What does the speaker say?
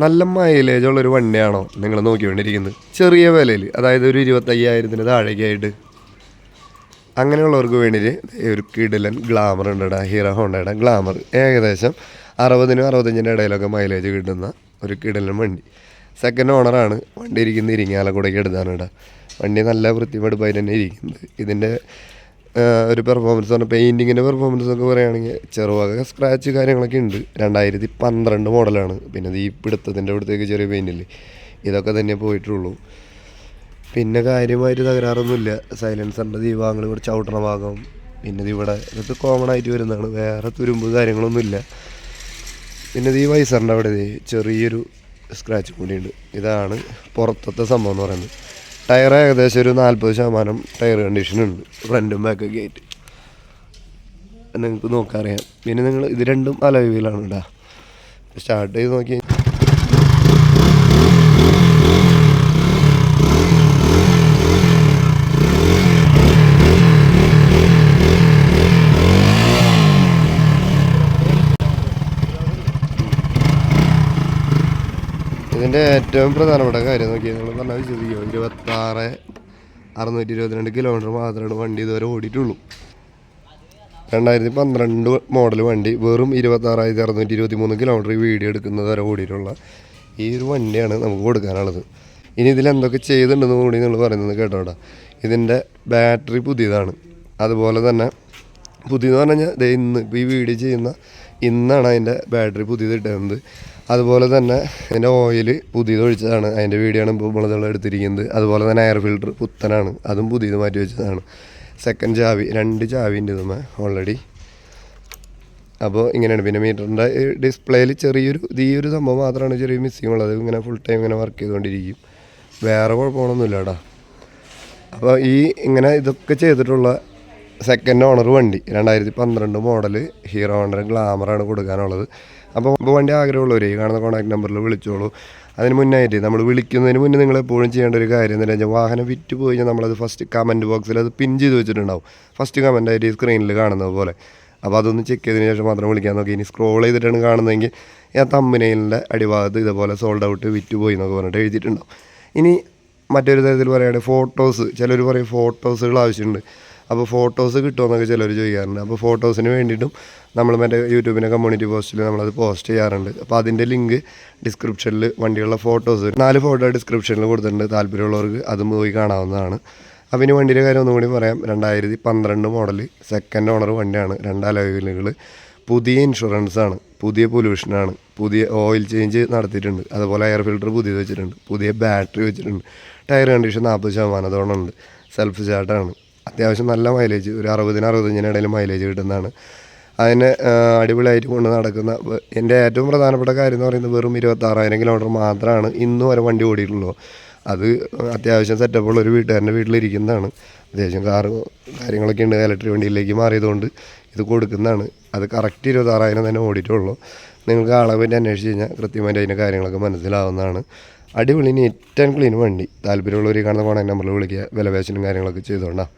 നല്ല മൈലേജ് ഉള്ളൊരു വണ്ടിയാണോ നിങ്ങൾ നോക്കിക്കൊണ്ടിരിക്കുന്നത്? ചെറിയ വിലയിൽ അതായത് ഒരു ഇരുപത്തയ്യായിരത്തിന് താഴേക്കായിട്ട്. അങ്ങനെയുള്ളവർക്ക് വേണ്ടിയിട്ട് ഒരു കിടിലൻ ഗ്ലാമർ ഉണ്ട് ഹീറോ ഹോണ്ടയുടെ ഗ്ലാമർ ഏകദേശം അറുപതിനും അറുപത്തഞ്ചിന്റെ ഇടയിലൊക്കെ മൈലേജ് കിട്ടുന്ന ഒരു കിടിലൻ വണ്ടി. സെക്കൻഡ് ഓണറാണ് വണ്ടി ഇരിക്കുന്ന ഇരിങ്ങാലക്കൂടേക്ക് എടുത്താണ് വണ്ടി നല്ല വൃത്തിപ്പെടുപ്പായി തന്നെ ഇരിക്കുന്നത്. ഇതിന്റെ ഒരു പെർഫോമൻസ് പറഞ്ഞാൽ പെയിന്റിങ്ങിന്റെ പെർഫോമൻസ് ഒക്കെ പറയുകയാണെങ്കിൽ ചെറുവക സ്ക്രാച്ച് കാര്യങ്ങളൊക്കെ ഉണ്ട്. രണ്ടായിരത്തി പന്ത്രണ്ട് മോഡലാണ് പിന്നെ ഈ പിടുത്തത്തിന്റെ അവിടുത്തേക്ക് ചെറിയ പെയിന്റില്ലേ ഇതൊക്കെ തന്നെ പോയിട്ടുള്ളൂ. പിന്നെ കാര്യമായിട്ട് തകരാറൊന്നുമില്ല. സൈലൻസറിന്റെ ദീപാങ്ങൾ ഇവിടെ ചവിട്ടണ ഭാഗം. പിന്നെ ഇവിടെ ഇതൊക്കെ കോമൺ ആയിട്ട് വരുന്നതാണ്. വേറെ തുരുമ്പ് കാര്യങ്ങളൊന്നുമില്ല. പിന്നെ ഈ വൈസറിന്റെ അവിടെ ചെറിയൊരു സ്ക്രാച്ച് കൂടിയുണ്ട്. ഇതാണ് പുറത്തത്തെ സംഭവം എന്ന് പറയുന്നത്. ടയർ ഏകദേശം ഒരു നാൽപ്പത് ശതമാനം ടയർ കണ്ടീഷനുണ്ട്. ഫ്രണ്ടും ബാക്കൊക്കെ ആയിട്ട്. നിങ്ങൾക്ക് നോക്കാറിയാം. പിന്നെ നിങ്ങൾ ഇത് രണ്ടും അലവിലാണ് കേട്ടോ സ്റ്റാർട്ട് ചെയ്ത് നോക്കി ഇതിന്റെ ഏറ്റവും പ്രധാനപ്പെട്ട കാര്യം നോക്കിയാൽ നിങ്ങൾ പറഞ്ഞാൽ വിശ്വസിക്കുമോ ഇരുപത്താറ് അറുന്നൂറ്റി ഇരുപത്തിരണ്ട് കിലോമീറ്റർ മാത്രമാണ് വണ്ടി ഇതുവരെ ഓടിയിട്ടുള്ളൂ. രണ്ടായിരത്തി പന്ത്രണ്ട് മോഡൽ വണ്ടി വെറും ഇരുപത്താറായിരത്തി അറുന്നൂറ്റി ഇരുപത്തി മൂന്ന് കിലോമീറ്റർ വീഡിയോ എടുക്കുന്നത് വരെ ഓടിയിട്ടുള്ള ഈ ഒരു വണ്ടിയാണ് നമുക്ക് കൊടുക്കാനുള്ളത്. ഇനി ഇതിൽ എന്തൊക്കെ ചെയ്തിട്ടുണ്ടെന്ന് കൂടി നിങ്ങൾ പറയുന്നത് കേട്ടോടാ ഇതിന്റെ ബാറ്ററി പുതിയതാണ്. അതുപോലെ തന്നെ പുതിയതെന്ന് പറഞ്ഞു കഴിഞ്ഞാൽ ഇന്ന് ഇപ്പോൾ ഈ വീഡിയോ ചെയ്യുന്ന ഇന്നാണ് അതിന്റെ ബാറ്ററി പുതിയത് ഇട്ടുന്നത് അതുപോലെ തന്നെ അതിന്റെ ഓയിൽ പുതിയത് ഒഴിച്ചതാണ്. അതിന്റെ വീഡിയോ ആണ് എടുത്തിരിക്കുന്നത്. അതുപോലെ തന്നെ എയർ ഫിൽട്ടർ പുത്തനാണ്. അതും പുതിയത് മാറ്റി വെച്ചതാണ്. സെക്കൻഡ് ചാവി രണ്ട് ചാവിന്റെ ഇതുമ്മേ ഓൾറെഡി അപ്പോൾ ഇങ്ങനെയാണ്. പിന്നെ മീറ്ററിന്റെ ഡിസ്പ്ലേയിൽ ചെറിയൊരു ഈ ഒരു സംഭവം മാത്രമാണ് ചെറിയ മിസ്സിങ് ഉള്ളത്. ഇങ്ങനെ ഫുൾ ടൈം ഇങ്ങനെ വർക്ക് ചെയ്തുകൊണ്ടിരിക്കും. വേറെ കുഴപ്പമൊന്നുമില്ല കേട്ടോ. അപ്പോൾ ഈ ഇങ്ങനെ ഇതൊക്കെ ചെയ്തിട്ടുള്ള സെക്കൻഡ് ഓണർ വണ്ടി രണ്ടായിരത്തി പന്ത്രണ്ട് മോഡൽ ഹീറോ ഹോണ്ടർ ഗ്ലാമറാണ് കൊടുക്കാനുള്ളത്. അപ്പോൾ ഇപ്പോൾ വണ്ടി ആഗ്രഹമുള്ളവർ ഈ കാണുന്ന കോൺടാക്ട് നമ്പറിൽ വിളിച്ചോളൂ. അതിന് മുന്നായിട്ട് നമ്മൾ വിളിക്കുന്നതിന് മുന്നേ നിങ്ങൾ എപ്പോഴും ചെയ്യേണ്ട ഒരു കാര്യം എന്ന് വെച്ചാൽ വാഹനം വിറ്റ് പോയി കഴിഞ്ഞാൽ നമ്മളത് ഫസ്റ്റ് കമന്റ് ബോക്സിൽ അത് പിൻ ചെയ്ത് വെച്ചിട്ടുണ്ടാവും. ഫസ്റ്റ് കമന്റ് ആയിട്ട് സ്ക്രീനിൽ കാണുന്നത് പോലെ. അപ്പോൾ അതൊന്ന് ചെക്ക് ചെയ്തതിന് ശേഷം മാത്രം വിളിക്കാൻ നോക്കി. ഇനി സ്ക്രോൾ ചെയ്തിട്ടാണ് കാണുന്നതെങ്കിൽ ഞാൻ തമ്മിനയിലിന്റെ അടിഭാഗത്ത് ഇതുപോലെ സോൾഡ് ഔട്ട് വിറ്റ് പോയി എന്നൊക്കെ പറഞ്ഞിട്ട് എഴുതിയിട്ടുണ്ടാവും. ഇനി മറ്റൊരു തരത്തിൽ പറയുകയാണെങ്കിൽ ഫോട്ടോസ് ചിലർ പറയും ഫോട്ടോസുകൾ ആവശ്യമുണ്ട്. അപ്പോൾ ഫോട്ടോസ് കിട്ടുമെന്നൊക്കെ ചിലർ ചോദിക്കാറുണ്ട്. അപ്പോൾ ഫോട്ടോസിന് വേണ്ടിയിട്ടും നമ്മൾ മറ്റേ യൂട്യൂബിന്റെ കമ്മ്യൂണിറ്റി പോസ്റ്റിൽ നമ്മളത് പോസ്റ്റ് ചെയ്യാറുണ്ട്. അപ്പോൾ അതിന്റെ ലിങ്ക് ഡിസ്ക്രിപ്ഷനിൽ വണ്ടിയുള്ള ഫോട്ടോസ് നാല് ഫോട്ടോ ഡിസ്ക്രിപ്ഷനിൽ കൊടുത്തിട്ടുണ്ട് താല്പര്യമുള്ളവർക്ക്. അതും പോയി കാണാവുന്നതാണ്. അപ്പോൾ ഇനി വണ്ടിയുടെ കാര്യം ഒന്നുകൂടി പറയാം. രണ്ടായിരത്തി പന്ത്രണ്ട് മോഡൽ സെക്കൻഡ് ഓണർ വണ്ടിയാണ്. രണ്ട് അലവിലുകൾ പുതിയ ഇൻഷുറൻസ് ആണ്. പുതിയ പൊല്യൂഷനാണ് പുതിയ ഓയിൽ ചേഞ്ച് നടത്തിയിട്ടുണ്ട്. അതുപോലെ എയർ ഫിൽട്ടർ പുതിയത് വെച്ചിട്ടുണ്ട്. പുതിയ ബാറ്ററി വെച്ചിട്ടുണ്ട്. ടയർ കണ്ടീഷൻ നാൽപ്പത് ശതമാനത്തോളം ഉണ്ട്. സെൽഫ് സ്റ്റാർട്ടാണ് അത്യാവശ്യം നല്ല മൈലേജ് ഒരു അറുപതിന് അറുപത്തഞ്ചിനിടയിൽ മൈലേജ് കിട്ടുന്നതാണ്. അതിന് അടിപൊളിയായിട്ട് കൊണ്ട് നടക്കുന്ന എന്റെ ഏറ്റവും പ്രധാനപ്പെട്ട കാര്യം എന്ന് പറയുന്നത് വെറും ഇരുപത്താറായിരം കിലോമീറ്റർ മാത്രമാണ് ഇന്നും വരെ വണ്ടി ഓടിയിട്ടുള്ളൂ. അത് അത്യാവശ്യം സെറ്റപ്പുള്ള ഒരു വീട്ടുകാരന്റെ വീട്ടിലിരിക്കുന്നതാണ്. അത്യാവശ്യം കാറ് കാര്യങ്ങളൊക്കെ ഉണ്ട്. ഇലക്ട്രിക് വണ്ടിയിലേക്ക് മാറിയതുകൊണ്ട് ഇത് കൊടുക്കുന്നതാണ്. അത് കറക്റ്റ് ഇരുപത്താറായിരം തന്നെ ഓടിയിട്ടുള്ളൂ. നിങ്ങൾക്ക് ആളെ പറ്റി അന്വേഷിച്ച് കഴിഞ്ഞാൽ കൃത്യമായിട്ട് അതിന്റെ കാര്യങ്ങളൊക്കെ മനസ്സിലാവുന്നതാണ്. അടിപൊളി നീറ്റ് ആൻഡ് ക്ലീൻ വണ്ടി. താല്പര്യമുള്ളവർ കാണുന്ന പോകണം നമ്പറിൽ വിളിക്കുക. വില പേശലും കാര്യങ്ങളൊക്കെ ചെയ്തുകൊണ്ടാണ്